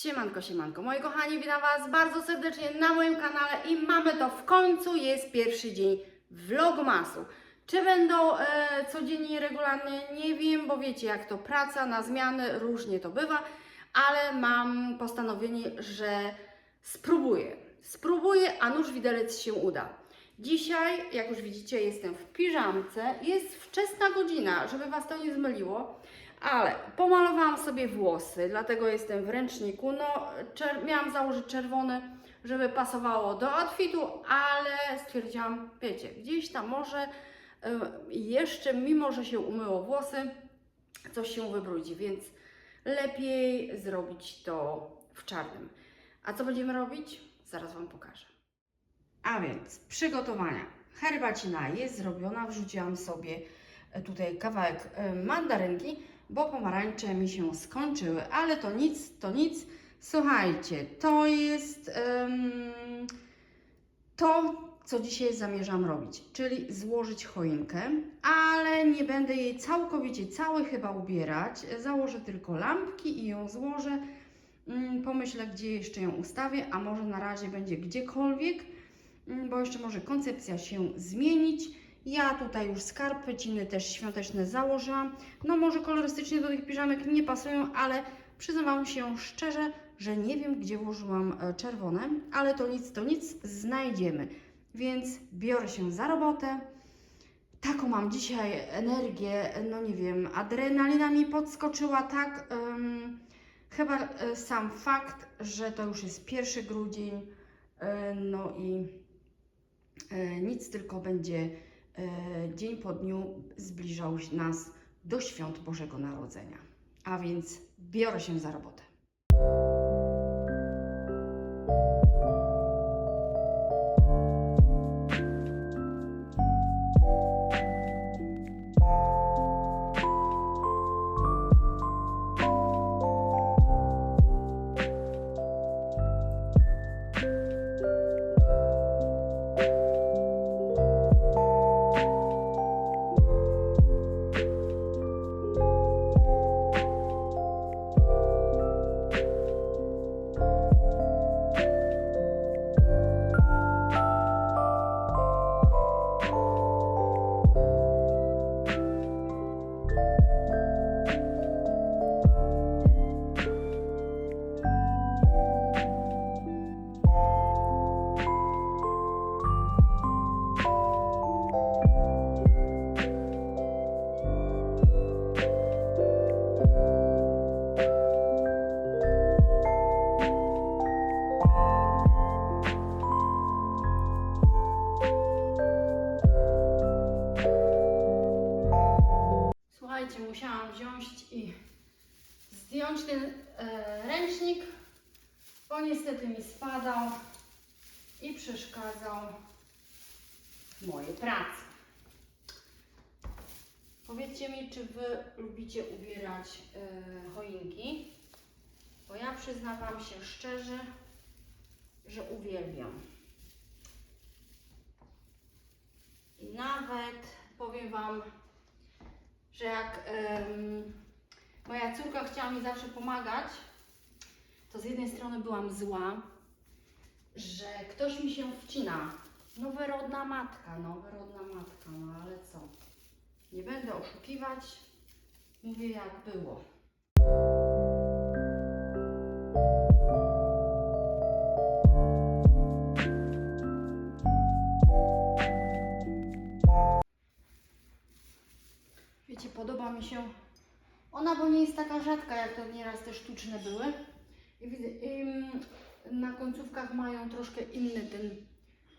Siemanko, siemanko. Moi kochani, witam Was bardzo serdecznie na moim kanale i mamy to w końcu, jest pierwszy dzień vlogmasu. Czy będą e, codziennie, regularnie, nie wiem, bo wiecie jak to praca na zmiany, różnie to bywa, ale mam postanowienie, że spróbuję. Spróbuję, a nuż widelec się uda. Dzisiaj, jak już widzicie, jestem w piżamce. Jest wczesna godzina, żeby Was to nie zmyliło. Ale pomalowałam sobie włosy, dlatego jestem w ręczniku. No, miałam założyć czerwony, żeby pasowało do outfitu, ale stwierdziłam, wiecie, gdzieś tam może y, jeszcze, mimo że się umyło włosy, coś się wybrudzi, więc lepiej zrobić to w czarnym. A co będziemy robić? Zaraz Wam pokażę. A więc przygotowania. Herbacina jest zrobiona, wrzuciłam sobie e, tutaj kawałek e, mandarynki, bo pomarańcze mi się skończyły, ale to nic, to nic. Słuchajcie, to jest em, to, co dzisiaj zamierzam robić, czyli złożyć choinkę, ale nie będę jej całkowicie całej chyba ubierać. Założę tylko lampki i ją złożę. Mm, Pomyślę, gdzie jeszcze ją ustawię, a może na razie będzie gdziekolwiek, mm, bo jeszcze może koncepcja się zmienić. Ja tutaj już skarpeciny też świąteczne założyłam. No może kolorystycznie do tych piżamek nie pasują, ale przyznam się szczerze, że nie wiem, gdzie włożyłam e, czerwone, ale to nic, to nic, znajdziemy. Więc biorę się za robotę. Taką mam dzisiaj energię, no nie wiem, adrenalina mi podskoczyła tak. em, chyba e, sam fakt, że to już jest 1 grudzień, e, no i nic tylko będzie dzień po dniu zbliżał nas do świąt Bożego Narodzenia. A więc biorę się za robotę. Ręcznik, bo niestety mi spadał i przeszkadzał w mojej pracy. Powiedzcie mi, czy Wy lubicie ubierać e, choinki? Bo ja przyznam Wam się szczerze, że uwielbiam. I nawet powiem Wam, że jak moja córka chciała mi zawsze pomagać, to z jednej strony byłam zła, że ktoś mi się wcina. Noworodna matka, noworodna matka, no ale co? Nie będę oszukiwać, mówię jak było. Wiecie, podoba mi się ona, bo nie jest taka rzadka, jak to nieraz te sztuczne były. I widzę, na końcówkach mają troszkę inny ten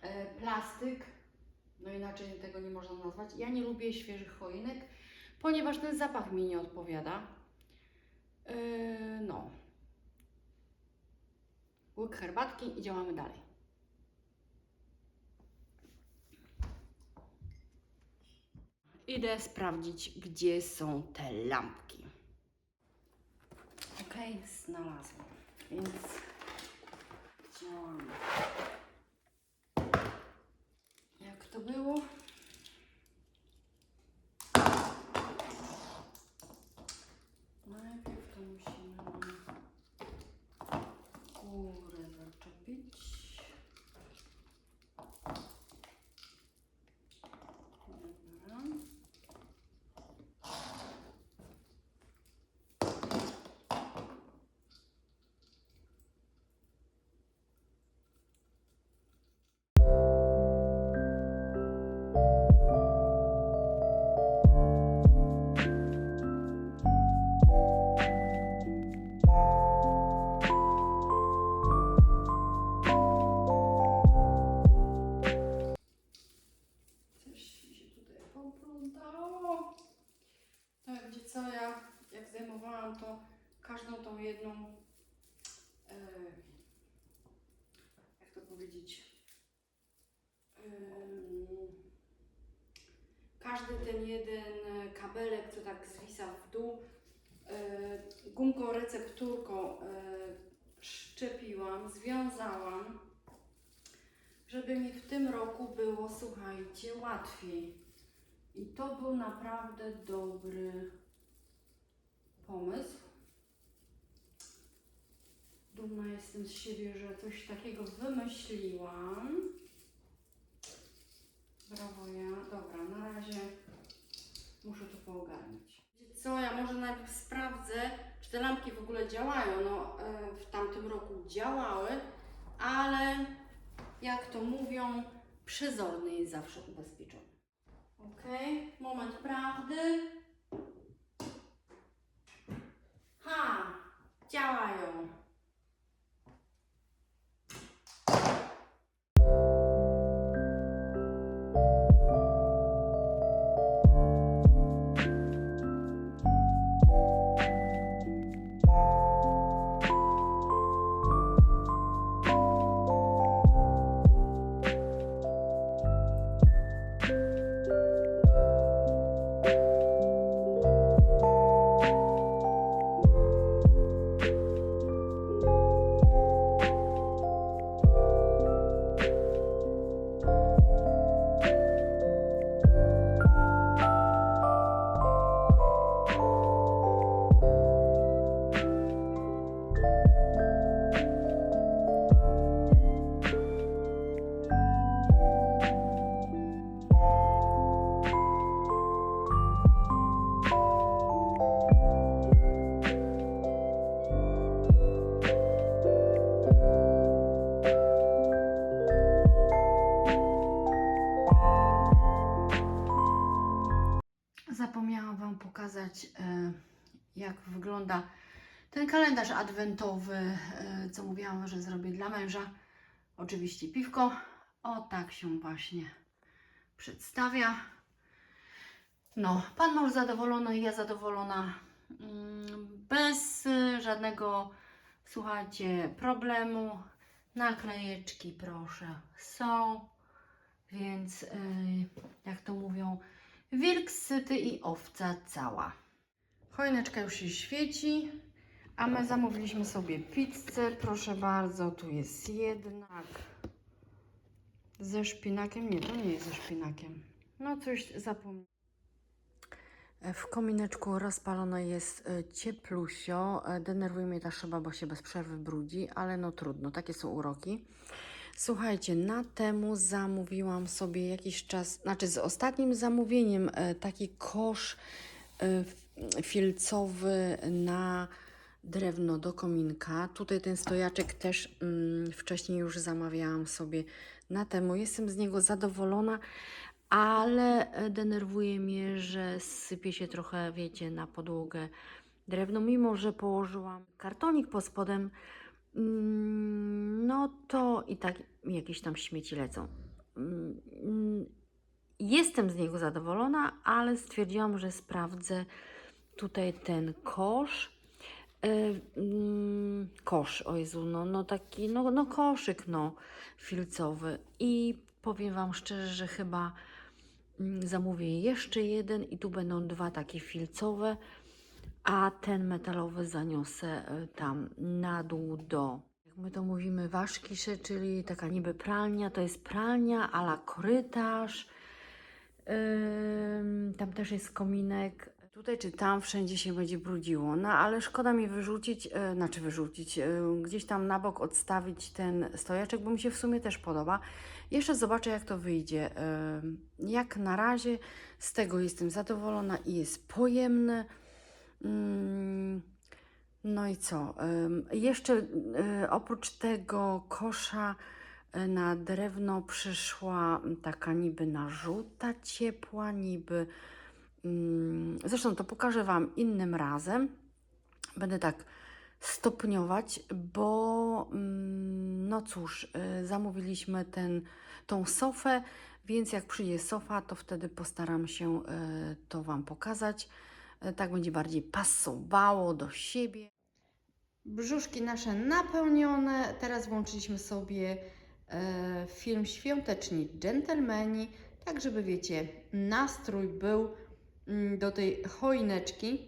e, plastyk. No inaczej tego nie można nazwać. Ja nie lubię świeżych choinek, ponieważ ten zapach mi nie odpowiada. Yy, no. Łyk herbatki i działamy dalej. Idę sprawdzić, gdzie są te lampki. Ok, znalazłam. Więc działamy. Jak to było? jak zdejmowałam, to każdą tą jedną, e, jak to powiedzieć, e, każdy ten jeden kabelek, co tak zwisa w dół, e, gumką recepturką e, szczepiłam, związałam, żeby mi w tym roku było, słuchajcie, łatwiej. I to był naprawdę dobry pomysł. Dumna jestem z siebie, że coś takiego wymyśliłam. Brawo ja. Dobra, na razie muszę to poogarniać. Co, ja może najpierw sprawdzę, czy te lampki w ogóle działają. No, e, w tamtym roku działały, ale jak to mówią, przezorny jest zawsze ubezpieczony. Ok, moment prawdy. Ha! Działają. Zapomniałam kalendarz adwentowy, e, co mówiłam, że zrobię dla męża. Oczywiście piwko. O tak się właśnie przedstawia. No, pan mąż zadowolony, ja zadowolona. Mm, Bez e, żadnego, słuchajcie, problemu. Naklejeczki, proszę, są. Więc, e, jak to mówią, Wilk syty i owca cała. Choineczka już się świeci, a my zamówiliśmy sobie pizzę. Proszę bardzo, tu jest jedna. Ze szpinakiem? Nie, to nie jest ze szpinakiem. No coś zapomniałam. W komineczku rozpalone jest e, cieplusio. E, Denerwuje mnie ta szyba, bo się bez przerwy brudzi, ale no trudno, takie są uroki. Słuchajcie, na temu zamówiłam sobie jakiś czas, znaczy z ostatnim zamówieniem e, taki kosz filcowy na drewno do kominka. Tutaj ten stojaczek też mm, wcześniej już zamawiałam sobie na temu. Jestem z niego zadowolona, ale e, denerwuje mnie, że sypie się trochę, wiecie, na podłogę drewno, mimo że położyłam kartonik pod spodem. Mm, No to i tak jakieś tam śmieci lecą. Mm, Jestem z niego zadowolona, ale stwierdziłam, że sprawdzę tutaj ten kosz. E, mm, Kosz, o Jezu, no, no taki, no, no koszyk, no, filcowy. I powiem Wam szczerze, że chyba mm, zamówię jeszcze jeden i tu będą dwa takie filcowe a ten metalowy zaniosę e, tam na dół do, jak my to mówimy, waszkisze, czyli taka niby pralnia, to jest pralnia ala korytarz. Tam też jest kominek. Tutaj czy tam wszędzie się będzie brudziło. No ale szkoda mi wyrzucić, e, znaczy wyrzucić, e, gdzieś tam na bok odstawić ten stojaczek, bo mi się w sumie też podoba. Jeszcze zobaczę, jak to wyjdzie. Ym, jak na razie z tego jestem zadowolona i jest pojemny. Mm, No i co? Ym, Jeszcze oprócz tego kosza na drewno przyszła taka niby narzuta ciepła, niby. Mm, Zresztą to pokażę Wam innym razem. Będę tak stopniować, bo mm, no cóż, y, zamówiliśmy ten, tą sofę, więc jak przyjdzie sofa, to wtedy postaram się y, to Wam pokazać. Y, Tak będzie bardziej pasowało do siebie. Brzuszki nasze napełnione. Teraz włączyliśmy sobie film Świąteczni Dżentelmeni, tak żeby wiecie, nastrój był do tej choineczki.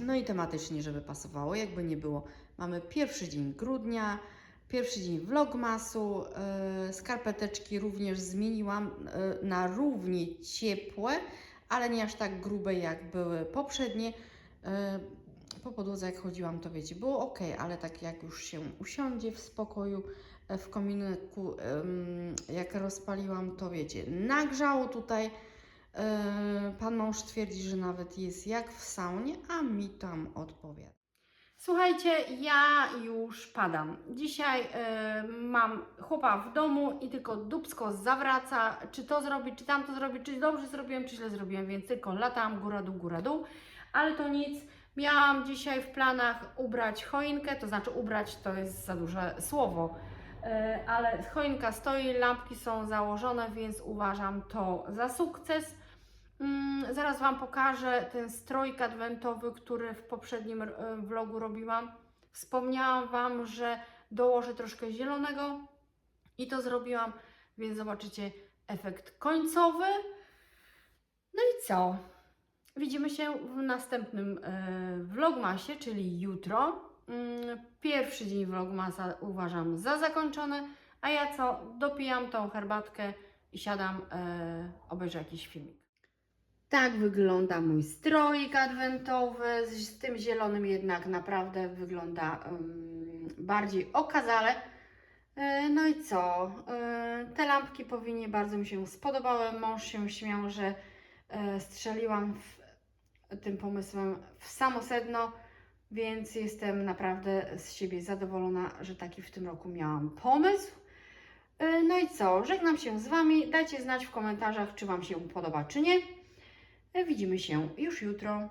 No i tematycznie, żeby pasowało, jakby nie było. Mamy pierwszy dzień grudnia, pierwszy dzień vlogmasu. e, Skarpeteczki również zmieniłam e, na równie ciepłe, ale nie aż tak grube jak były poprzednie. E, Po podłodze jak chodziłam, to wiecie, było ok, ale tak jak już się usiądzie w spokoju e, w kominku, jak rozpaliłam, to wiecie, nagrzało tutaj. E, Pan mąż twierdzi, że nawet jest jak w saunie, a mi tam odpowiada. Słuchajcie, ja już padam. Dzisiaj e, mam chłopa w domu i tylko dubsko zawraca, czy to zrobić, czy tamto zrobić, czy dobrze zrobiłem, czy źle zrobiłem, więc tylko latam góra dół, góra dół, ale to nic. Miałam dzisiaj w planach ubrać choinkę, to znaczy ubrać to jest za duże słowo, ale choinka stoi, lampki są założone, więc uważam to za sukces. Mm, zaraz Wam pokażę ten strojk adwentowy, który w poprzednim e, vlogu robiłam. Wspomniałam Wam, że dołożę troszkę zielonego i to zrobiłam, więc zobaczycie efekt końcowy. No i co? Widzimy się w następnym e, vlogmasie, czyli jutro. Mm, Pierwszy dzień vlogmasa uważam za zakończony, a ja co? Dopijam tą herbatkę i siadam, e, obejrzę jakiś filmik. Tak wygląda mój stroik adwentowy. Z, z tym zielonym jednak naprawdę wygląda ym, bardziej okazale. E, No i co? E, Te lampki powinni bardzo mi się spodobały. Mąż się śmiał, że e, strzeliłam w, tym pomysłem w samo sedno, więc jestem naprawdę z siebie zadowolona, że taki w tym roku miałam pomysł. E, No i co? Żegnam się z Wami. Dajcie znać w komentarzach, czy Wam się podoba, czy nie. Widzimy się już jutro.